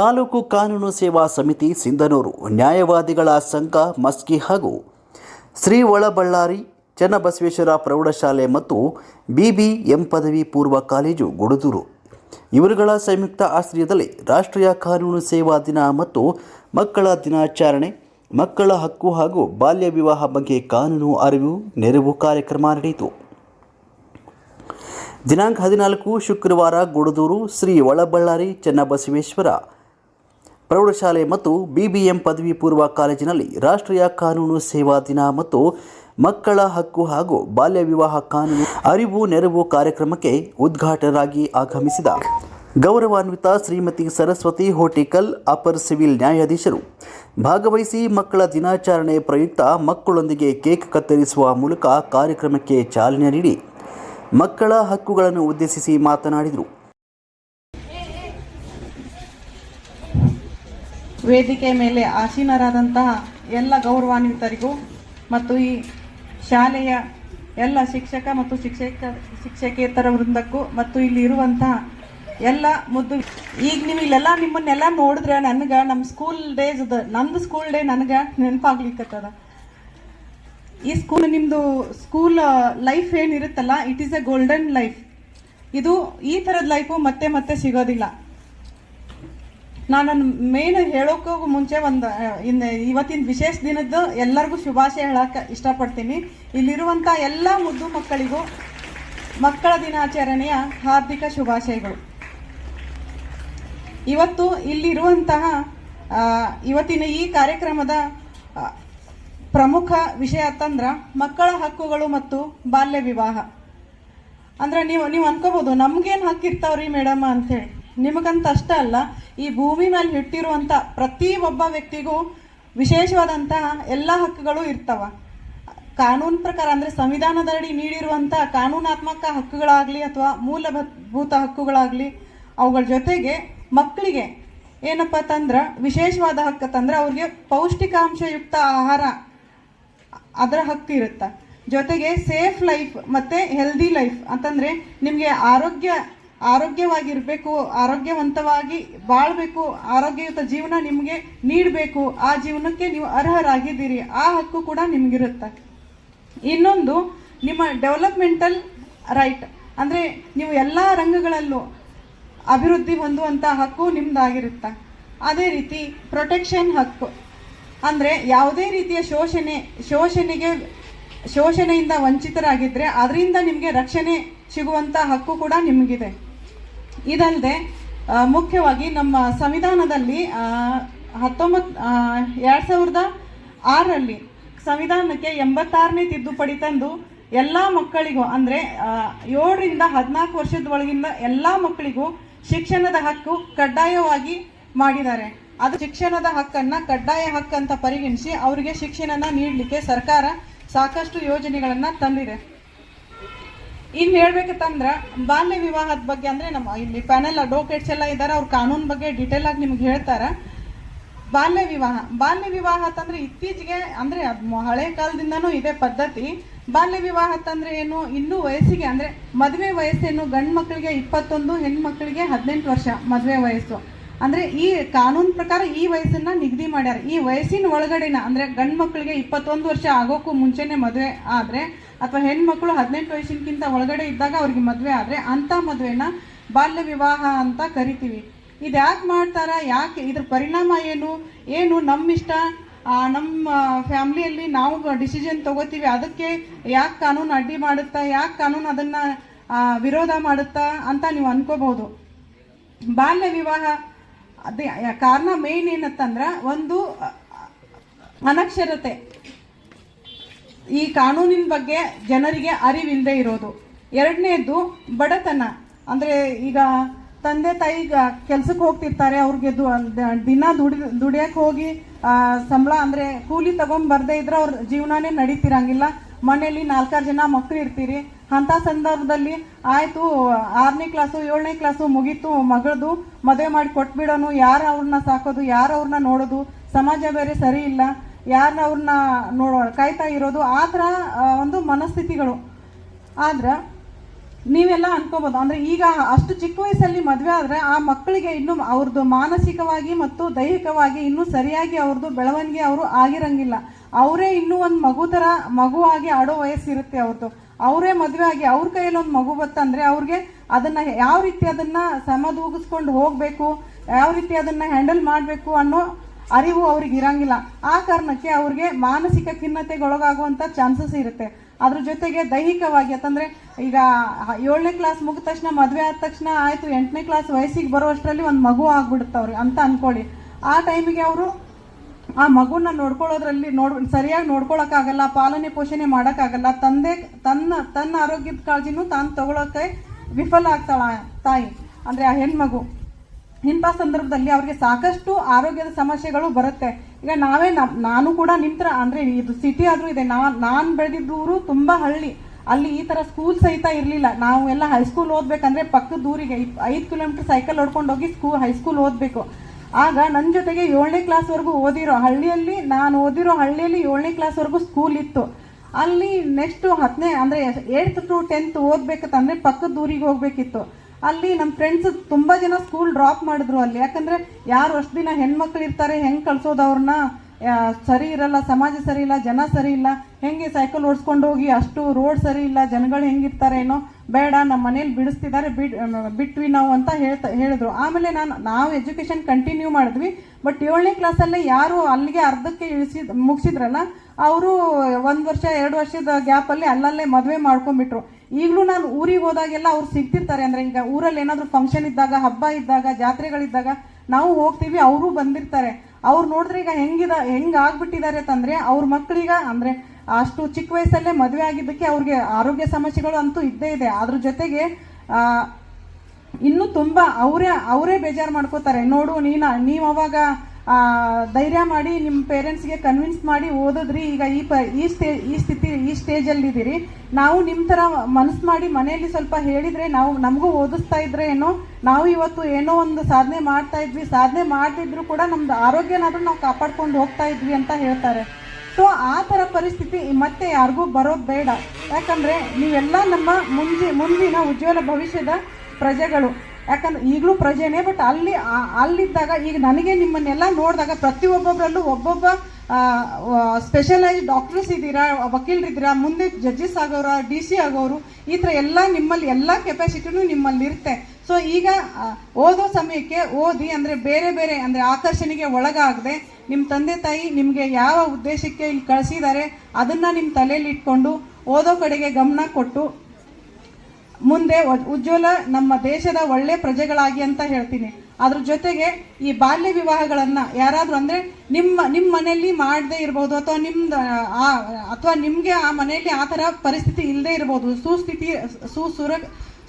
ತಾಲೂಕು ಕಾನೂನು ಸೇವಾ ಸಮಿತಿ ಸಿಂಧನೂರು, ನ್ಯಾಯವಾದಿಗಳ ಸಂಘ ಮಸ್ಕಿ ಹಾಗೂ ಶ್ರೀ ಒಳಬಳ್ಳಾರಿ, ಚನ್ನಬಸವೇಶ್ವರ ಪ್ರೌಢಶಾಲೆ ಮತ್ತು ಬಿಬಿಎಂ ಪದವಿ ಪೂರ್ವ ಕಾಲೇಜು ಗುಡದೂರು. ಇವರುಗಳ ಸಂಯುಕ್ತ ಆಶ್ರಯದಲ್ಲಿ ರಾಷ್ಟ್ರೀಯ ಕಾನೂನು ಸೇವಾ ದಿನ ಮತ್ತು ಮಕ್ಕಳ ದಿನಾಚರಣೆ, ಮಕ್ಕಳ ಹಕ್ಕು ಹಾಗೂ ಬಾಲ್ಯ ವಿವಾಹ ಬಗ್ಗೆ ಕಾನೂನು ಅರಿವು, ನೆರವು ಕಾರ್ಯಕ್ರಮ ನಡೆಯಿತು. ದಿನಾಂಕ ಹದಿನಾಲ್ಕು ಶುಕ್ರವಾರ ಗುಡದೂರು, ಶ್ರೀ ಒಳಬಳ್ಳಾರಿ, ಚನ್ನಬಸವೇಶ್ವರ ಪ್ರೌಢಶಾಲೆ ಮತ್ತು ಬಿಬಿಎಂ ಪದವಿ ಪೂರ್ವ ಕಾಲೇಜಿನಲ್ಲಿ ರಾಷ್ಟ್ರೀಯ ಕಾನೂನು ಸೇವಾ ದಿನ ಮತ್ತು ಮಕ್ಕಳ ಹಕ್ಕು ಹಾಗೂ ಬಾಲ್ಯ ವಿವಾಹ ಕಾನೂನು ಅರಿವು ನೆರವು ಕಾರ್ಯಕ್ರಮಕ್ಕೆ ಉದ್ಘಾಟಕರಾಗಿ ಆಗಮಿಸಿದ ಗೌರವಾನ್ವಿತ ಶ್ರೀಮತಿ ಸರಸ್ವತಿ ಹೋಟಿಕಲ್ ಅಪರ್ ಸಿವಿಲ್ ನ್ಯಾಯಾಧೀಶರು. ಭಾಗವಹಿಸಿ ಮಕ್ಕಳ ದಿನಾಚರಣೆ ಪ್ರಯುಕ್ತ ಮಕ್ಕಳೊಂದಿಗೆ ಕೇಕ್ ಕತ್ತರಿಸುವ ಮೂಲಕ ಕಾರ್ಯಕ್ರಮಕ್ಕೆ ಚಾಲನೆ ನೀಡಿ ಮಕ್ಕಳ ಹಕ್ಕುಗಳನ್ನು ಉದ್ದೇಶಿಸಿ ಮಾತನಾಡಿದರು. ವೇದಿಕೆ ಮೇಲೆ ಆಸೀನರಾದಂತಹ ಎಲ್ಲ ಗೌರವಾನ್ವಿತರಿಗೂ ಮತ್ತು ಈ ಶಾಲೆಯ ಎಲ್ಲ ಶಿಕ್ಷಕ ಮತ್ತು ಶಿಕ್ಷಕ ಶಿಕ್ಷಕೇತರ ವೃಂದಕ್ಕೂ ಮತ್ತು ಇಲ್ಲಿ ಇರುವಂತಹ ಎಲ್ಲ ಮುದ್ದು ಈಗ ನೀವು ಇಲ್ಲೆಲ್ಲ ನಿಮ್ಮನ್ನೆಲ್ಲ ನೋಡಿದ್ರೆ ನನಗೆ ನಮ್ಮ ಸ್ಕೂಲ್ ಡೇಸ್ ನಂದು ಸ್ಕೂಲ್ ಡೇ ನನಗೆ ನೆನಪಾಗ್ಲಿಕ್ಕತ್ತದ ಈ ಸ್ಕೂಲ್ ನಿಮ್ಮದು school life ಏನಿರುತ್ತಲ್ಲ it is a golden life ಇದು ಈ ಥರದ ಲೈಫು ಮತ್ತೆ ಮತ್ತೆ ಸಿಗೋದಿಲ್ಲ. ನಾನು ಮೇನ್ ಹೇಳೋಕ್ಕೂ ಮುಂಚೆ ಒಂದು ಇನ್ನು ಇವತ್ತಿನ ವಿಶೇಷ ದಿನದ್ದು ಎಲ್ಲರಿಗೂ ಶುಭಾಶಯ ಹೇಳಕ್ಕೆ ಇಷ್ಟಪಡ್ತೀನಿ. ಇಲ್ಲಿರುವಂಥ ಎಲ್ಲ ಮುದ್ದು ಮಕ್ಕಳಿಗೂ ಮಕ್ಕಳ ದಿನಾಚರಣೆಯ ಹಾರ್ದಿಕ ಶುಭಾಶಯಗಳು. ಇವತ್ತು ಇಲ್ಲಿರುವಂತಹ ಇವತ್ತಿನ ಈ ಕಾರ್ಯಕ್ರಮದ ಪ್ರಮುಖ ವಿಷಯ ಅಂತಂದ್ರ ಮಕ್ಕಳ ಹಕ್ಕುಗಳು ಮತ್ತು ಬಾಲ್ಯ ವಿವಾಹ. ಅಂದ್ರೆ ನೀವು ನೀವು ಅನ್ಕೋಬಹುದು ನಮ್ಗೇನು ಹಕ್ಕಿರ್ತಾವ್ರಿ ಮೇಡಮ್ ಅಂತೇಳಿ ನಿಮಗಂತ ಅಷ್ಟೇ ಅಲ್ಲ, ಈ ಭೂಮಿ ಮೇಲೆ ಇಟ್ಟಿರುವಂಥ ಪ್ರತಿ ಒಬ್ಬ ವ್ಯಕ್ತಿಗೂ ವಿಶೇಷವಾದಂತಹ ಎಲ್ಲ ಹಕ್ಕುಗಳು ಇರ್ತವೆ. ಕಾನೂನು ಪ್ರಕಾರ ಅಂದ್ರೆ ಸಂವಿಧಾನದಡಿ ನೀಡಿರುವಂಥ ಕಾನೂನಾತ್ಮಕ ಹಕ್ಕುಗಳಾಗ್ಲಿ ಅಥವಾ ಮೂಲಭೂತ ಹಕ್ಕುಗಳಾಗ್ಲಿ, ಅವುಗಳ ಜೊತೆಗೆ ಮಕ್ಕಳಿಗೆ ಏನಪ್ಪ ತಂದ್ರ, ವಿಶೇಷವಾದ ಹಕ್ಕು ತಂದ್ರೆ ಅವ್ರಿಗೆ ಪೌಷ್ಟಿಕಾಂಶಯುಕ್ತ ಆಹಾರ ಅದರ ಹಕ್ಕು ಇರುತ್ತೆ. ಜೊತೆಗೆ ಸೇಫ್ ಲೈಫ್ ಮತ್ತೆ ಹೆಲ್ದಿ ಲೈಫ್ ಅಂತಂದ್ರೆ ನಿಮಗೆ ಆರೋಗ್ಯ ಆರೋಗ್ಯವಾಗಿರ್ಬೇಕು, ಆರೋಗ್ಯವಂತವಾಗಿ ಬಾಳ್ಬೇಕು, ಆರೋಗ್ಯಯುತ ಜೀವನ ನಿಮಗೆ ನೀಡಬೇಕು, ಆ ಜೀವನಕ್ಕೆ ನೀವು ಅರ್ಹರಾಗಿದ್ದೀರಿ, ಆ ಹಕ್ಕು ಕೂಡ ನಿಮ್ಗಿರುತ್ತೆ. ಇನ್ನೊಂದು, ನಿಮ್ಮ ಡೆವಲಪ್ಮೆಂಟಲ್ ರೈಟ್, ಅಂದರೆ ನೀವು ಎಲ್ಲ ರಂಗಗಳಲ್ಲೂ ಅಭಿವೃದ್ಧಿ ಹೊಂದುವಂಥ ಹಕ್ಕು ನಿಮ್ಮದಾಗಿರುತ್ತೆ ಅದೇ ರೀತಿ ಪ್ರೊಟೆಕ್ಷನ್ ಹಕ್ಕು, ಅಂದರೆ ಯಾವುದೇ ರೀತಿಯ ಶೋಷಣೆ, ಶೋಷಣೆಗೆ, ಶೋಷಣೆಯಿಂದ ವಂಚಿತರಾಗಿದ್ದರೆ ಅದರಿಂದ ನಿಮಗೆ ರಕ್ಷಣೆ ಸಿಗುವಂಥ ಹಕ್ಕು ಕೂಡ ನಿಮಗಿದೆ. ಇದಲ್ಲದೆ ಮುಖ್ಯವಾಗಿ ನಮ್ಮ ಸಂವಿಧಾನದಲ್ಲಿ ಹತ್ತೊಂಬತ್ತು ಎರಡು ಸಾವಿರದ ಆರರಲ್ಲಿ ಸಂವಿಧಾನಕ್ಕೆ ಎಂಬತ್ತಾರನೇ ತಿದ್ದುಪಡಿ ತಂದು ಎಲ್ಲ ಮಕ್ಕಳಿಗೂ, ಅಂದರೆ ಏಳರಿಂದ ಹದಿನಾಲ್ಕು ವರ್ಷದ ಒಳಗಿಂದ ಎಲ್ಲ ಮಕ್ಕಳಿಗೂ ಶಿಕ್ಷಣದ ಹಕ್ಕು ಕಡ್ಡಾಯವಾಗಿ ಮಾಡಿದ್ದಾರೆ. ಅದು ಶಿಕ್ಷಣದ ಹಕ್ಕನ್ನ ಕಡ್ಡಾಯ ಹಕ್ಕಂತ ಪರಿಗಣಿಸಿ ಅವರಿಗೆ ಶಿಕ್ಷಣನ ನೀಡಲಿಕ್ಕೆ ಸರ್ಕಾರ ಸಾಕಷ್ಟು ಯೋಜನೆಗಳನ್ನು ತಂದಿದೆ. ಇನ್ನು ಹೇಳ್ಬೇಕಂದ್ರ ಬಾಲ್ಯ ವಿವಾಹದ ಬಗ್ಗೆ ಅಂದ್ರೆ ನಮ್ಮ ಇಲ್ಲಿ ಪ್ಯಾನೆಲ್ ಅಡ್ವೊಕೇಟ್ಸ್ ಎಲ್ಲ ಇದ್ದಾರೆ ಅವ್ರ ಕಾನೂನು ಬಗ್ಗೆ ಡೀಟೇಲ್ ಆಗಿ ನಿಮ್ಗೆ ಹೇಳ್ತಾರ. ಬಾಲ್ಯ ವಿವಾಹ ಬಾಲ್ಯ ವಿವಾಹ ಅಂತಂದ್ರೆ ಇತ್ತೀಚೆಗೆ ಅಂದ್ರೆ ಹಳೆ ಕಾಲದಿಂದನೂ ಇದೆ ಪದ್ಧತಿ. ಬಾಲ್ಯ ವಿವಾಹ ಅಂತಂದ್ರೆ ಏನು, ಇನ್ನೂ ವಯಸ್ಸಿಗೆ ಅಂದ್ರೆ ಮದುವೆ ವಯಸ್ಸೇನು ಗಂಡು ಮಕ್ಕಳಿಗೆ ಇಪ್ಪತ್ತೊಂದು, ಹೆಣ್ಣು ಮಕ್ಕಳಿಗೆ ಹದಿನೆಂಟು ವರ್ಷ ಮದುವೆ ವಯಸ್ಸು. ಅಂದ್ರೆ ಈ ಕಾನೂನು ಪ್ರಕಾರ ಈ ವಯಸ್ಸನ್ನ ನಿಗದಿ ಮಾಡ್ಯಾರ. ಈ ವಯಸ್ಸಿನ ಒಳಗಡೆನ, ಅಂದ್ರೆ ಗಂಡು ಮಕ್ಕಳಿಗೆ ಇಪ್ಪತ್ತೊಂದು ವರ್ಷ ಆಗೋಕ್ಕೂ ಮುಂಚೆನೆ ಮದುವೆ ಆದ್ರೆ, ಅಥವಾ ಹೆಣ್ಮಕ್ಳು ಹದಿನೆಂಟು ವಯಸ್ಸಿನಕ್ಕಿಂತ ಒಳಗಡೆ ಇದ್ದಾಗ ಅವ್ರಿಗೆ ಮದುವೆ ಆದ್ರೆ ಅಂತ ಮದುವೆನ ಬಾಲ್ಯ ವಿವಾಹ ಅಂತ ಕರಿತೀವಿ. ಇದು ಯಾಕೆ ಮಾಡ್ತಾರ? ಯಾಕೆ? ಇದ್ರ ಪರಿಣಾಮ ಏನು? ಏನು ನಮ್ಮ ಇಷ್ಟ ನಮ್ಮ ಫ್ಯಾಮ್ಲಿಯಲ್ಲಿ ನಾವು ಡಿಸಿಷನ್ ತಗೋತೀವಿ. ಅದಕ್ಕೆ ಯಾಕೆ ಕಾನೂನು ಅಡ್ಡಿ ಮಾಡುತ್ತಾ? ಯಾಕೆ ಕಾನೂನು ಅದನ್ನ ವಿರೋಧ ಮಾಡುತ್ತಾ ಅಂತ ನೀವು ಅನ್ಕೋಬಹುದು. ಬಾಲ್ಯ ವಿವಾಹ ಅದೇ, ಕಾರಣ ಮೇನ್ ಏನತ್ತಂದ್ರೆ ಒಂದು, ಅನಕ್ಷರತೆ. ಈ ಕಾನೂನಿನ ಬಗ್ಗೆ ಜನರಿಗೆ ಅರಿವಿಲ್ಲದೆ ಇರೋದು. ಎರಡನೇದು, ಬಡತನ. ಅಂದ್ರೆ ಈಗ ತಂದೆ, ತಾಯಿ ಕೆಲ್ಸಕ್ಕೆ ಹೋಗ್ತಿರ್ತಾರೆ, ಅವ್ರಿಗೆ ದಿನ ದುಡಿ ದುಡಿಯಕ್ಕೆ ಹೋಗಿ ಸಂಬಳ ಅಂದ್ರೆ ಕೂಲಿ ತಗೊಂಡ್ ಬರ್ದೇ ಇದ್ರೆ ಅವ್ರ ಜೀವನನೇ ನಡೀತಿರಂಗಿಲ್ಲ. ಮನೆಯಲ್ಲಿ ನಾಲ್ಕಾರು ಜನ ಮಕ್ಳು ಇರ್ತೀರಿ ಅಂತ ಸಂದರ್ಭದಲ್ಲಿ ಆಯ್ತು, ಆರನೇ ಕ್ಲಾಸು ಏಳನೇ ಕ್ಲಾಸು ಮುಗೀತು, ಮಗಳದು ಮದುವೆ ಮಾಡಿ ಕೊಟ್ಬಿಡೋನು, ಯಾರು ಅವ್ರನ್ನ ಸಾಕೋದು, ಯಾರು ಅವ್ರನ್ನ ನೋಡೋದು, ಸಮಾಜ ಬೇರೆ ಸರಿ ಇಲ್ಲ ಯಾರನ್ನ ಅವ್ರನ್ನ ನೋಡೋ, ಕಾಯ್ತಾ ಇರೋದು, ಆ ಥರ ಒಂದು ಮನಸ್ಥಿತಿಗಳು. ಆದ್ರೆ, ನೀವೆಲ್ಲ ಅನ್ಕೋಬೋದು, ಅಂದ್ರೆ ಈಗ ಅಷ್ಟು ಚಿಕ್ಕ ವಯಸ್ಸಲ್ಲಿ ಮದುವೆ ಆದ್ರೆ ಆ ಮಕ್ಕಳಿಗೆ ಇನ್ನು ಅವ್ರದ್ದು ಮಾನಸಿಕವಾಗಿ ಮತ್ತು ದೈಹಿಕವಾಗಿ ಇನ್ನೂ ಸರಿಯಾಗಿ ಅವ್ರದ್ದು ಬೆಳವಣಿಗೆ ಅವರು ಆಗಿರಂಗಿಲ್ಲ. ಅವರೇ ಇನ್ನೂ ಒಂದು ಮಗು ಥರ ಮಗುವಾಗಿ ಆಡೋ ವಯಸ್ಸಿರುತ್ತೆ ಅವ್ರದ್ದು ಅವರೇ ಮದುವೆ ಆಗಿ ಅವ್ರ ಕೈಯಲ್ಲಿ ಒಂದು ಮಗು ಬತ್ತಂದ್ರೆ ಅವ್ರಿಗೆ ಅದನ್ನ ಯಾವ ರೀತಿ ಅದನ್ನ ಸಮದೂಗಿಸ್ಕೊಂಡು ಹೋಗ್ಬೇಕು, ಯಾವ ರೀತಿ ಅದನ್ನ ಹ್ಯಾಂಡಲ್ ಮಾಡಬೇಕು ಅನ್ನೋ ಅರಿವು ಅವ್ರಿಗೆ ಇರಂಗಿಲ್ಲ. ಆ ಕಾರಣಕ್ಕೆ ಅವ್ರಿಗೆ ಮಾನಸಿಕ ಖಿನ್ನತೆಗೊಳಗಾಗುವಂಥ ಚಾನ್ಸಸ್ ಇರುತ್ತೆ. ಅದ್ರ ಜೊತೆಗೆ ದೈಹಿಕವಾಗಿ, ಯಾಕಂದ್ರೆ ಈಗ ಏಳನೇ ಕ್ಲಾಸ್ ಮುಗಿದ ತಕ್ಷಣ, ಮದುವೆ ಆದ ತಕ್ಷಣ ಆಯ್ತು, ಎಂಟನೇ ಕ್ಲಾಸ್ ವಯಸ್ಸಿಗೆ ಬರೋ ಅಷ್ಟರಲ್ಲಿ ಒಂದು ಮಗು ಆಗ್ಬಿಡುತ್ತೆ ಅವ್ರಿಗೆ ಅಂತ ಅನ್ಕೊಳ್ಳಿ. ಆ ಟೈಮಿಗೆ ಅವರು ಆ ಮಗುನ ನೋಡ್ಕೊಳ್ಳೋದ್ರಲ್ಲಿ ನೋಡ್, ಸರಿಯಾಗಿ ನೋಡ್ಕೊಳಕ್ಕಾಗಲ್ಲ, ಪಾಲನೆ ಪೋಷಣೆ ಮಾಡೋಕ್ಕಾಗಲ್ಲ, ತಂದೆ, ತನ್ನ ತನ್ನ ಆರೋಗ್ಯದ ಕಾಳಜಿನೂ ತಾನು ತಗೊಳಕ್ಕೆ ವಿಫಲ ಆಗ್ತಾಳ ತಾಯಿ, ಅಂದ್ರೆ ಆ ಹೆಣ್ಮಗು. ಇಂಥ ಸಂದರ್ಭದಲ್ಲಿ ಅವ್ರಿಗೆ ಸಾಕಷ್ಟು ಆರೋಗ್ಯದ ಸಮಸ್ಯೆಗಳು ಬರುತ್ತೆ. ಈಗ ನಾವೇ ನಾನು ಕೂಡ ನಿಂತರ ಅಂದರೆ ಇದು ಸಿಟಿ ಆದರೂ ಇದೆ, ನಾ, ನಾನು ಬೆಳೆದಿದ್ದೂರು ತುಂಬ ಹಳ್ಳಿ. ಅಲ್ಲಿ ಈ ಥರ ಸ್ಕೂಲ್ ಸಹಿತ ಇರಲಿಲ್ಲ. ನಾವು ಎಲ್ಲ ಹೈಸ್ಕೂಲ್ ಓದಬೇಕಂದ್ರೆ ಪಕ್ಕದ ಊರಿಗೆ, ಐದು ಕಿಲೋಮೀಟರ್ ಸೈಕಲ್ ಹೊಡ್ಕೊಂಡು ಹೋಗಿ ಸ್ಕೂಲ್ ಹೈಸ್ಕೂಲ್ ಓದಬೇಕು. ಆಗ ನನ್ನ ಜೊತೆಗೆ ಏಳನೇ ಕ್ಲಾಸ್ವರೆಗೂ ಓದಿರೋ ಹಳ್ಳಿಯಲ್ಲಿ, ನಾನು ಓದಿರೋ ಹಳ್ಳಿಯಲ್ಲಿ ಏಳನೇ ಕ್ಲಾಸ್ವರೆಗೂ ಸ್ಕೂಲ್ ಇತ್ತು. ಅಲ್ಲಿ ನೆಕ್ಸ್ಟ್ ಹತ್ತನೇ ಅಂದರೆ ಏಯ್ತ್ ಟು ಟೆಂತ್ ಓದ್ಬೇಕಂತಂದ್ರೆ ಪಕ್ಕದ ಊರಿಗೆ ಹೋಗ್ಬೇಕಿತ್ತು. ಅಲ್ಲಿ ನಮ್ಮ ಫ್ರೆಂಡ್ಸ್ ತುಂಬ ಜನ ಸ್ಕೂಲ್ ಡ್ರಾಪ್ ಮಾಡಿದ್ರು ಅಲ್ಲಿ. ಯಾಕಂದ್ರೆ ಯಾರು ಅಷ್ಟು ದಿನ ಹೆಣ್ಮಕ್ಳು ಇರ್ತಾರೆ, ಹೆಂಗೆ ಕಳಿಸೋದು ಅವ್ರನ್ನ? ಸರಿ ಇರಲ್ಲ, ಸಮಾಜ ಸರಿ ಇಲ್ಲ, ಜನ ಸರಿ ಇಲ್ಲ, ಹೆಂಗೆ ಸೈಕಲ್ ಓಡಿಸ್ಕೊಂಡು ಹೋಗಿ ಅಷ್ಟು ರೋಡ್ ಸರಿ ಇಲ್ಲ, ಜನಗಳು ಹೆಂಗಿರ್ತಾರೆ ಏನೋ ಬೇಡ ನಮ್ಮ ಮನೇಲಿ ಬಿಡಿಸ್ತಿದ್ದಾರೆ, ಬಿಡ್ ಬಿಟ್ವಿ ನಾವು ಅಂತ ಹೇಳ್ತಾ, ಹೇಳಿದ್ರು. ಆಮೇಲೆ ನಾನು, ನಾವು ಎಜುಕೇಷನ್ ಕಂಟಿನ್ಯೂ ಮಾಡಿದ್ವಿ ಬಟ್ ಏಳನೇ ಕ್ಲಾಸಲ್ಲೇ ಯಾರು ಅಲ್ಲಿಗೆ ಅರ್ಧಕ್ಕೆ ಇಳಿಸಿದ ಮುಗಿಸಿದ್ರಲ್ಲ, ಅವರು ಒಂದು ವರ್ಷ, ಎರಡು ವರ್ಷದ ಗ್ಯಾಪಲ್ಲಿ ಅಲ್ಲಲ್ಲೇ ಮದುವೆ ಮಾಡ್ಕೊಂಡ್ಬಿಟ್ರು. ಈಗಲೂ ನಾನು ಊರಿಗೆ ಹೋದಾಗೆಲ್ಲ ಅವ್ರು ಸಿಗ್ತಿರ್ತಾರೆ, ಅಂದರೆ ಈಗ ಊರಲ್ಲಿ ಏನಾದರೂ ಫಂಕ್ಷನ್ ಇದ್ದಾಗ, ಹಬ್ಬ ಇದ್ದಾಗ, ಜಾತ್ರೆಗಳಿದ್ದಾಗ, ನಾವು ಹೋಗ್ತೀವಿ, ಅವರು ಬಂದಿರ್ತಾರೆ. ಅವ್ರು ನೋಡಿದ್ರೆ ಈಗ ಹೆಂಗಿದ, ಹೆಂಗ್ ಆಗ್ಬಿಟ್ಟಿದ್ದಾರೆ ಅಂತಂದ್ರೆ ಅವ್ರ ಮಕ್ಕಳಿಗ ಅಂದ್ರೆ ಅಷ್ಟು ಚಿಕ್ಕ ವಯಸ್ಸಲ್ಲೇ ಮದುವೆ ಆಗಿದ್ದಕ್ಕೆ ಅವ್ರಿಗೆ ಆರೋಗ್ಯ ಸಮಸ್ಯೆಗಳು ಅಂತೂ ಇದ್ದೇ ಇದೆ. ಅದ್ರ ಜೊತೆಗೆ ಇನ್ನೂ ತುಂಬ ಅವರೇ ಅವರೇ ಬೇಜಾರು ಮಾಡ್ಕೋತಾರೆ. ನೋಡು ನೀನ, ನೀವು ಅವಾಗ ಧೈರ್ಯ ಮಾಡಿ ನಿಮ್ಮ ಪೇರೆಂಟ್ಸ್ಗೆ ಕನ್ವಿನ್ಸ್ ಮಾಡಿ ಓದಿದ್ರಿ. ಈಗ ಈ ಪ, ಈ ಸ್ಟೇ, ಈ ಸ್ಥಿತಿ, ಈ ಸ್ಟೇಜಲ್ಲಿದ್ದೀರಿ ನಾವು ನಿಮ್ಮ ಥರ ಮನಸ್ಸು ಮಾಡಿ ಮನೆಯಲ್ಲಿ ಸ್ವಲ್ಪ ಹೇಳಿದರೆ ನಾವು, ನಮಗೂ ಓದಿಸ್ತಾ ಇದ್ರೆ ಏನೋ, ನಾವು ಇವತ್ತು ಏನೋ ಒಂದು ಸಾಧನೆ ಮಾಡ್ತಾ ಇದ್ವಿ. ಸಾಧನೆ ಮಾಡ್ತಿದ್ರು ಕೂಡ ನಮ್ದು ಆರೋಗ್ಯನಾದರೂ ನಾವು ಕಾಪಾಡ್ಕೊಂಡು ಹೋಗ್ತಾ ಇದ್ವಿ ಅಂತ ಹೇಳ್ತಾರೆ. ಸೊ ಆ ಥರ ಪರಿಸ್ಥಿತಿ ಮತ್ತೆ ಯಾರಿಗೂ ಬರೋದು ಬೇಡ. ಯಾಕಂದರೆ ನೀವೆಲ್ಲ ನಮ್ಮ ಮುಂಜಿ, ಮುಂದಿನ ಉಜ್ವಲ ಭವಿಷ್ಯದ ಪ್ರಜೆಗಳು. ಯಾಕಂದ್ರೆ ಈಗಲೂ ಪ್ರಜೆನೇ ಬಟ್ ಅಲ್ಲಿ ಅಲ್ಲಿದ್ದಾಗ ಈಗ ನನಗೆ ನಿಮ್ಮನ್ನೆಲ್ಲ ನೋಡಿದಾಗ ಪ್ರತಿಯೊಬ್ಬೊಬ್ಬರಲ್ಲೂ ಒಬ್ಬೊಬ್ಬ ಸ್ಪೆಷಲೈಸ್ಡ್ ಡಾಕ್ಟರ್ಸ್ ಇದ್ದೀರಾ, ವಕೀಲರಿದ್ದೀರಾ, ಮುಂದೆ ಜಡ್ಜಸ್ ಆಗೋರ ಡಿ ಸಿ ಆಗೋರು, ಈ ಥರ ಎಲ್ಲ ನಿಮ್ಮಲ್ಲಿ ಎಲ್ಲ ಕೆಪಾಸಿಟಿನೂ ನಿಮ್ಮಲ್ಲಿ ಇರುತ್ತೆ ಸೊ ಈಗ ಓದೋ ಸಮಯಕ್ಕೆ ಓದಿ ಅಂದರೆ ಬೇರೆ ಬೇರೆ ಅಂದರೆ ಆಕರ್ಷಣೆಗೆ ಒಳಗಾಗದೆ ನಿಮ್ಮ ತಂದೆ ತಾಯಿ ನಿಮಗೆ ಯಾವ ಉದ್ದೇಶಕ್ಕೆ ಇಲ್ಲಿ ಕಳಿಸಿದ್ದಾರೆ, ಅದನ್ನು ನಿಮ್ಮ ತಲೆಯಲ್ಲಿ ಇಟ್ಕೊಂಡು ಓದೋ ಕಡೆಗೆ ಗಮನ ಕೊಟ್ಟು ಮುಂದೆ ಉಜ್ವಲ ನಮ್ಮ ದೇಶದ ಒಳ್ಳೆ ಪ್ರಜೆಗಳಾಗಿ ಅಂತ ಹೇಳ್ತೀನಿ. ಅದ್ರ ಜೊತೆಗೆ ಈ ಬಾಲ್ಯ ವಿವಾಹಗಳನ್ನ ಯಾರಾದ್ರೂ ಅಂದ್ರೆ ನಿಮ್ಮ ನಿಮ್ಮ ಮನೆಯಲ್ಲಿ ಮಾಡದೇ ಇರ್ಬೋದು ಅಥವಾ ನಿಮ್ದು, ಆ, ಅಥವಾ ನಿಮ್ಗೆ ಆ ಮನೆಯಲ್ಲಿ ಆ ಥರ ಪರಿಸ್ಥಿತಿ ಇಲ್ಲದೆ ಇರ್ಬೋದು. ಸುಸ್ಥಿತಿ, ಸುಸುರ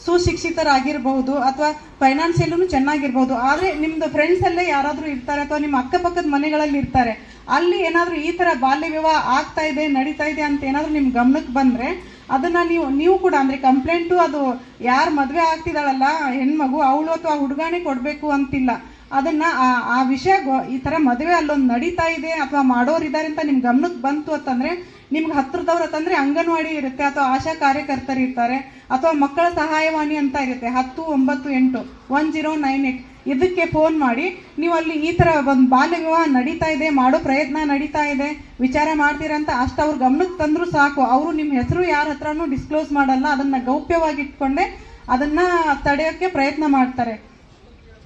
ಸುಶಿಕ್ಷಿತರಾಗಿರ್ಬಹುದು ಅಥವಾ ಫೈನಾನ್ಷಿಯಲ್ಲೂ ಚೆನ್ನಾಗಿರ್ಬೋದು. ಆದರೆ ಫ್ರೆಂಡ್ಸ್ ಅಲ್ಲೇ ಯಾರಾದರೂ ಇರ್ತಾರೆ ಅಥವಾ ನಿಮ್ಮ ಅಕ್ಕಪಕ್ಕದ ಮನೆಗಳಲ್ಲಿ ಇರ್ತಾರೆ. ಅಲ್ಲಿ ಏನಾದರೂ ಈ ಥರ ಬಾಲ್ಯ ವಿವಾಹ ಆಗ್ತಾ ಇದೆ, ನಡೀತಾ ಇದೆ ಅಂತ ಏನಾದರೂ ನಿಮ್ಮ ಗಮನಕ್ಕೆ ಬಂದರೆ ಅದನ್ನ ನೀವು ನೀವು ಕೂಡ, ಅಂದ್ರೆ ಕಂಪ್ಲೇಂಟು ಅದು ಯಾರು ಮದುವೆ ಆಗ್ತಿದ್ದಾಳಲ್ಲ, ಹೆಣ್ಮಗು, ಅವಳು ಅಥವಾ ಹುಡುಗಾನೇ ಕೊಡಬೇಕು ಅಂತಿಲ್ಲ. ಅದನ್ನ ಆ ಆ ವಿಷಯ ಈ ತರ ಮದುವೆ ಅಲ್ಲೊಂದು ನಡೀತಾ ಇದೆ ಅಥವಾ ಮಾಡೋರಿದ್ದಾರೆ ಅಂತ ನಿಮ್ ಗಮನಕ್ಕೆ ಬಂತು ಅಂತಂದ್ರೆ, ನಿಮ್ಗೆ ಹತ್ರದವ್ರು ಅಂತಂದ್ರೆ ಅಂಗನವಾಡಿ ಇರುತ್ತೆ ಅಥವಾ ಆಶಾ ಕಾರ್ಯಕರ್ತರು ಇರ್ತಾರೆ, ಅಥವಾ ಮಕ್ಕಳ ಸಹಾಯವಾಣಿ ಅಂತ ಇರುತ್ತೆ, ಹತ್ತು ಒಂಬತ್ತು ಎಂಟು ಒನ್ ಜೀರೋ ನೈನ್ ಏಟ್. ಇದಕ್ಕೆ ಫೋನ್ ಮಾಡಿ, ನೀವು ಅಲ್ಲಿ ಈ ತರ ಒಂದು ಬಾಲ್ಯ ವಿವಾಹ ನಡೀತಾ ಇದೆ, ಮಾಡೋ ಪ್ರಯತ್ನ ನಡೀತಾ ಇದೆ, ವಿಚಾರ ಮಾಡ್ತೀರಾ ಅಂತ ಅಷ್ಟು ಅವ್ರ ಗಮನಕ್ಕೆ ತಂದರೂ ಸಾಕು. ಅವರು ನಿಮ್ಮ ಹೆಸರು ಯಾರ ಹತ್ರನೂ ಡಿಸ್ಕ್ಲೋಸ್ ಮಾಡಲ್ಲ. ಅದನ್ನ ಗೌಪ್ಯವಾಗಿ ಇಟ್ಕೊಂಡೆ ಅದನ್ನ ತಡೆಯೋಕ್ಕೆ ಪ್ರಯತ್ನ ಮಾಡ್ತಾರೆ.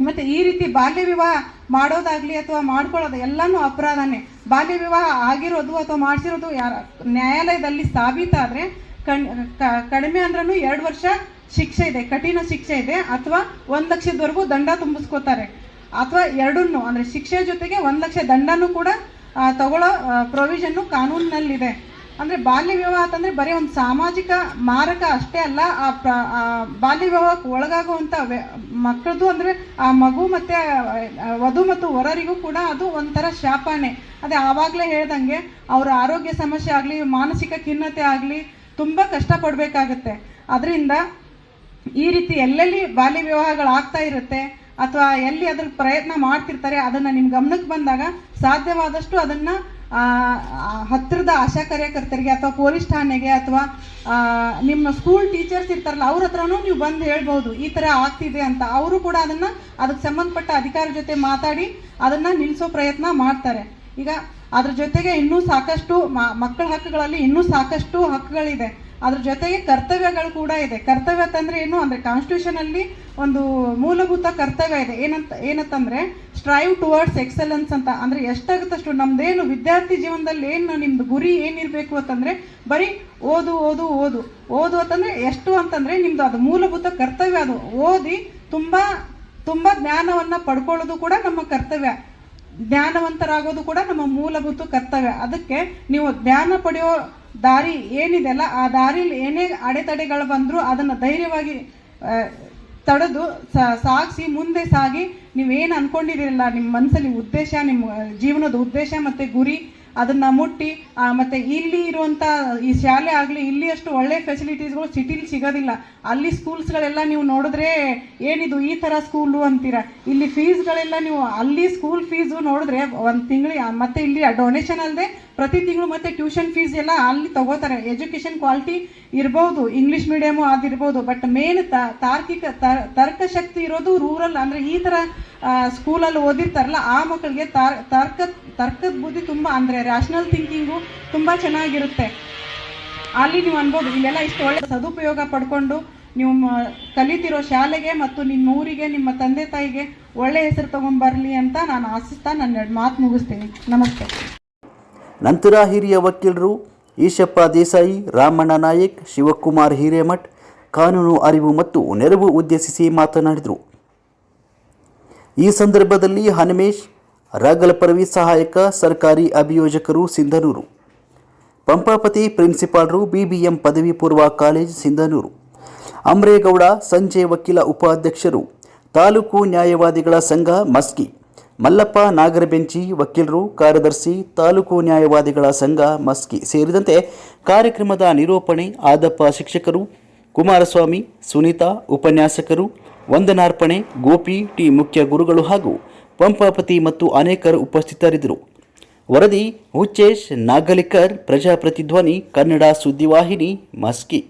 ಮತ್ತೆ ಈ ರೀತಿ ಬಾಲ್ಯ ವಿವಾಹ ಮಾಡೋದಾಗ್ಲಿ ಅಥವಾ ಮಾಡ್ಕೊಳ್ಳೋದು ಎಲ್ಲಾನು ಅಪರಾಧನೇ. ಬಾಲ್ಯ ವಿವಾಹ ಆಗಿರೋದು ಅಥವಾ ಮಾಡಿಸಿರೋದು ಯಾರ, ನ್ಯಾಯಾಲಯದಲ್ಲಿ ಸಾಬೀತಾದರೆ, ಕಣ್ ಕಡಿಮೆ ಅಂದ್ರೂ ಎರಡು ವರ್ಷ ಶಿಕ್ಷೆ ಇದೆ, ಕಠಿಣ ಶಿಕ್ಷೆ ಇದೆ, ಅಥವಾ ಒಂದು ಲಕ್ಷದವರೆಗೂ ದಂಡ ತುಂಬಿಸ್ಕೋತಾರೆ. ಅಥವಾ ಎರಡನ್ನು, ಅಂದ್ರೆ ಶಿಕ್ಷೆ ಜೊತೆಗೆ ಒಂದು ಲಕ್ಷ ದಂಡನೂ ಕೂಡ ತಗೊಳ್ಳೋ ಪ್ರೊವಿಷನ್ನು ಕಾನೂನಿನಲ್ಲಿದೆ. ಅಂದ್ರೆ ಬಾಲ್ಯ ವಿವಾಹ ಅಂತಂದರೆ ಬರೀ ಒಂದು ಸಾಮಾಜಿಕ ಮಾರಕ ಅಷ್ಟೇ ಅಲ್ಲ, ಆ ಪ್ರ- ಬಾಲ್ಯ ವಿವಾಹಕ್ಕೆ ಒಳಗಾಗುವಂಥ ಮಕ್ಕಳದು ಅಂದ್ರೆ ಆ ಮಗು ಮತ್ತೆ ವಧು ಮತ್ತು ವರರಿಗೂ ಕೂಡ ಅದು ಒಂಥರ ಶಾಪನೆ. ಅದೇ ಆವಾಗಲೇ ಹೇಳ್ದಂಗೆ, ಅವರ ಆರೋಗ್ಯ ಸಮಸ್ಯೆ ಆಗಲಿ, ಮಾನಸಿಕ ಖಿನ್ನತೆ ಆಗಲಿ, ತುಂಬ ಕಷ್ಟಪಡಬೇಕಾಗತ್ತೆ. ಅದರಿಂದ ಈ ರೀತಿ ಎಲ್ಲೆಲ್ಲಿ ಬಾಲ್ಯ ವಿವಾಹಗಳು ಆಗ್ತಾ ಇರುತ್ತೆ ಅಥವಾ ಎಲ್ಲಿ ಅದ್ರ ಪ್ರಯತ್ನ ಮಾಡ್ತಿರ್ತಾರೆ ಅದನ್ನ ನಿಮ್ ಗಮನಕ್ಕೆ ಬಂದಾಗ ಸಾಧ್ಯವಾದಷ್ಟು ಅದನ್ನ ಹತ್ತಿರದ ಆಶಾ ಕಾರ್ಯಕರ್ತರಿಗೆ ಅಥವಾ ಪೊಲೀಸ್ ಠಾಣೆಗೆ ಅಥವಾ ನಿಮ್ಮ ಸ್ಕೂಲ್ ಟೀಚರ್ಸ್ ಇರ್ತಾರಲ್ಲ ಅವ್ರ ಹತ್ರನೂ ನೀವು ಬಂದು ಹೇಳ್ಬೋದು, ಈ ಥರ ಆಗ್ತಿದೆ ಅಂತ. ಅವರು ಕೂಡ ಅದನ್ನ, ಅದಕ್ಕೆ ಸಂಬಂಧಪಟ್ಟ ಅಧಿಕಾರಿ ಜೊತೆ ಮಾತಾಡಿ ಅದನ್ನ ನಿಲ್ಲಿಸೋ ಪ್ರಯತ್ನ ಮಾಡ್ತಾರೆ. ಈಗ ಅದ್ರ ಜೊತೆಗೆ ಇನ್ನೂ ಸಾಕಷ್ಟು ಮಕ್ಕಳ ಹಕ್ಕುಗಳಲ್ಲಿ ಇನ್ನೂ ಸಾಕಷ್ಟು ಹಕ್ಕುಗಳಿದೆ. ಅದ್ರ ಜೊತೆಗೆ ಕರ್ತವ್ಯಗಳು ಕೂಡ ಇದೆ. ಕರ್ತವ್ಯ ಅಂತಂದ್ರೆ ಏನು? ಅಂದ್ರೆ ಕಾನ್ಸ್ಟಿಟ್ಯೂಷನ್ ಅಲ್ಲಿ ಒಂದು ಮೂಲಭೂತ ಕರ್ತವ್ಯ ಇದೆ. ಏನಂತ, ಏನಂತಂದ್ರೆ ಸ್ಟ್ರೈವ್ ಟುವರ್ಡ್ಸ್ ಎಕ್ಸಲೆನ್ಸ್ ಅಂತ. ಅಂದ್ರೆ ಎಷ್ಟಾಗುತ್ತಷ್ಟು ನಮ್ದೇನು ವಿದ್ಯಾರ್ಥಿ ಜೀವನದಲ್ಲಿ ಏನು ನಿಮ್ದು ಗುರಿ ಏನಿರಬೇಕು ಅಂತಂದ್ರೆ ಬರೀ ಓದು ಓದು ಓದು. ಓದು ಅಂತಂದ್ರೆ ಎಷ್ಟು ಅಂತಂದ್ರೆ ನಿಮ್ದು ಅದು ಮೂಲಭೂತ ಕರ್ತವ್ಯ ಅದು. ಓದಿ ತುಂಬಾ ತುಂಬಾ ಜ್ಞಾನವನ್ನ ಪಡ್ಕೊಳ್ಳೋದು ಕೂಡ ನಮ್ಮ ಕರ್ತವ್ಯ. ಜ್ಞಾನವಂತರಾಗೋದು ಕೂಡ ನಮ್ಮ ಮೂಲಭೂತ ಕರ್ತವ್ಯ. ಅದಕ್ಕೆ ನೀವು ಜ್ಞಾನ ಪಡೆಯೋ ದಾರಿ ಏನಿದೆಯಲ್ಲ ಆ ದಾರಿಲಿ ಏನೇ ಅಡೆತಡೆಗಳು ಬಂದರೂ ಅದನ್ನು ಧೈರ್ಯವಾಗಿ ತಡೆದು ಸಾಗಿಸಿ, ಮುಂದೆ ಸಾಗಿ, ನೀವೇನು ಅಂದ್ಕೊಂಡಿದ್ದೀರಲ್ಲ ನಿಮ್ಮ ಮನಸ್ಸಲ್ಲಿ ಉದ್ದೇಶ, ನಿಮ್ಮ ಜೀವನದ ಉದ್ದೇಶ ಮತ್ತು ಗುರಿ ಅದನ್ನ ಮುಟ್ಟಿ ಮತ್ತೆ ಇಲ್ಲಿ ಇರುವಂತ ಈ ಶಾಲೆ ಆಗಲಿ, ಇಲ್ಲಿ ಅಷ್ಟು ಒಳ್ಳೆ ಫೆಸಿಲಿಟೀಸ್ಗಳು ಸಿಟಿಲಿ ಸಿಗೋದಿಲ್ಲ. ಅಲ್ಲಿ ಸ್ಕೂಲ್ಸ್ಗಳೆಲ್ಲ ನೀವು ನೋಡಿದ್ರೆ ಏನಿದು ಈ ಥರ ಸ್ಕೂಲು ಅಂತೀರಾ. ಇಲ್ಲಿ ಫೀಸ್ಗಳೆಲ್ಲ ನೀವು ಅಲ್ಲಿ ಸ್ಕೂಲ್ ಫೀಸು ನೋಡಿದ್ರೆ ಒಂದು ತಿಂಗಳಿಗೆ ಮತ್ತೆ ಇಲ್ಲಿ ಡೊನೇಷನ್ ಅಲ್ಲದೆ ಪ್ರತಿ ತಿಂಗಳು ಮತ್ತೆ ಟ್ಯೂಷನ್ ಫೀಸ್ ಎಲ್ಲ ಅಲ್ಲಿ ತಗೋತಾರೆ. ಎಜುಕೇಷನ್ ಕ್ವಾಲಿಟಿ ಇರ್ಬೋದು ಇಂಗ್ಲಿಷ್ ಮೀಡಿಯಮು ಅದಿರ್ಬೋದು ಬಟ್ ಮೇನ್ ತಾರ್ಕಿಕ ತರ್ಕ ತರ್ಕಶಕ್ತಿ ಇರೋದು ರೂರಲ್ ಅಂದ್ರೆ ಈ ಥರ ಸ್ಕೂಲಲ್ಲಿ ಓದಿರ್ತಾರಲ್ಲ, ಆ ಮಕ್ಕಳಿಗೆ ತಾರ್, ತರ್ಕ, ತರ್ಕದ ಬುದ್ಧಿ ತುಂಬ, ಅಂದರೆ ರ್ಯಾಷನಲ್ ಥಿಂಕಿಂಗು ತುಂಬ ಚೆನ್ನಾಗಿರುತ್ತೆ. ಅಲ್ಲಿ ನೀವು ಅನ್ಬೋದು, ಇಲ್ಲೆಲ್ಲ ಇಷ್ಟು ಒಳ್ಳೆ ಸದುಪಯೋಗ ಪಡ್ಕೊಂಡು ನೀವು ಕಲಿತಿರೋ ಶಾಲೆಗೆ ಮತ್ತು ನಿಮ್ಮ ಊರಿಗೆ, ನಿಮ್ಮ ತಂದೆ ತಾಯಿಗೆ ಒಳ್ಳೆ ಹೆಸರು ತಗೊಂಡ್ಬರ್ಲಿ ಅಂತ ನಾನು ಆಶಿಸ್ತಾ ನನ್ನ ಮಾತು ಮುಗಿಸ್ತೀನಿ. ನಮಸ್ತೆ. ನಂತರ ಹಿರಿಯ ವಕೀಲರು ಈಶಪ್ಪ ದೇಸಾಯಿ, ರಾಮಣ್ಣ ನಾಯಕ್, ಶಿವಕುಮಾರ್ ಹಿರೇಮಠ್, ಕಾನೂನು, ಅರಿವು ಮತ್ತು ನೆರವು ಉದ್ದೇಶಿಸಿ ಮಾತನಾಡಿದರು. ಈ ಸಂದರ್ಭದಲ್ಲಿ ಹನುಮೇಶ್ ರಾಗಲಪರವಿ ಸಹಾಯಕ ಸರ್ಕಾರಿ ಅಭಿಯೋಜಕರು ಸಿಂಧನೂರು. ಪಂಪಾಪತಿ ಪ್ರಿನ್ಸಿಪಾಲ್ರು ಬಿಬಿಎಂ ಪದವಿ ಪೂರ್ವ ಕಾಲೇಜ್ ಸಿಂಧನೂರು. ಅಮ್ರೇಗೌಡ, ಸಂಜೆ ವಕೀಲ ಉಪಾಧ್ಯಕ್ಷರು, ತಾಲೂಕು ನ್ಯಾಯವಾದಿಗಳ ಸಂಘ ಮಸ್ಕಿ. ಮಲ್ಲಪ್ಪ ನಾಗರಬೆಂಚಿ ವಕೀಲರು, ಕಾರ್ಯದರ್ಶಿ, ತಾಲೂಕು ನ್ಯಾಯವಾದಿಗಳ ಸಂಘ ಮಸ್ಕಿ. ಸೇರಿದಂತೆ ಕಾರ್ಯಕ್ರಮದ ನಿರೂಪಣೆ, ಆದಪ್ಪ ಶಿಕ್ಷಕರು, ಕುಮಾರಸ್ವಾಮಿ, ಸುನೀತಾ, ಉಪನ್ಯಾಸಕರು ವಂದನಾರ್ಪಣೆ, ಗೋಪಿ, ಟಿ ಮುಖ್ಯ ಗುರುಗಳು ಹಾಗೂ ಪಂಪಾಪತಿ ಮತ್ತು ಅನೇಕರು ಉಪಸ್ಥಿತರಿದ್ದರು. ವರದಿ, ಹುಚ್ಚೇಶ್ ನಾಗಲಿಕರ್, ಪ್ರಜಾಪ್ರತಿಧ್ವನಿ, ಕನ್ನಡ ಸುದ್ದಿವಾಹಿನಿ, ಮಸ್ಕಿ.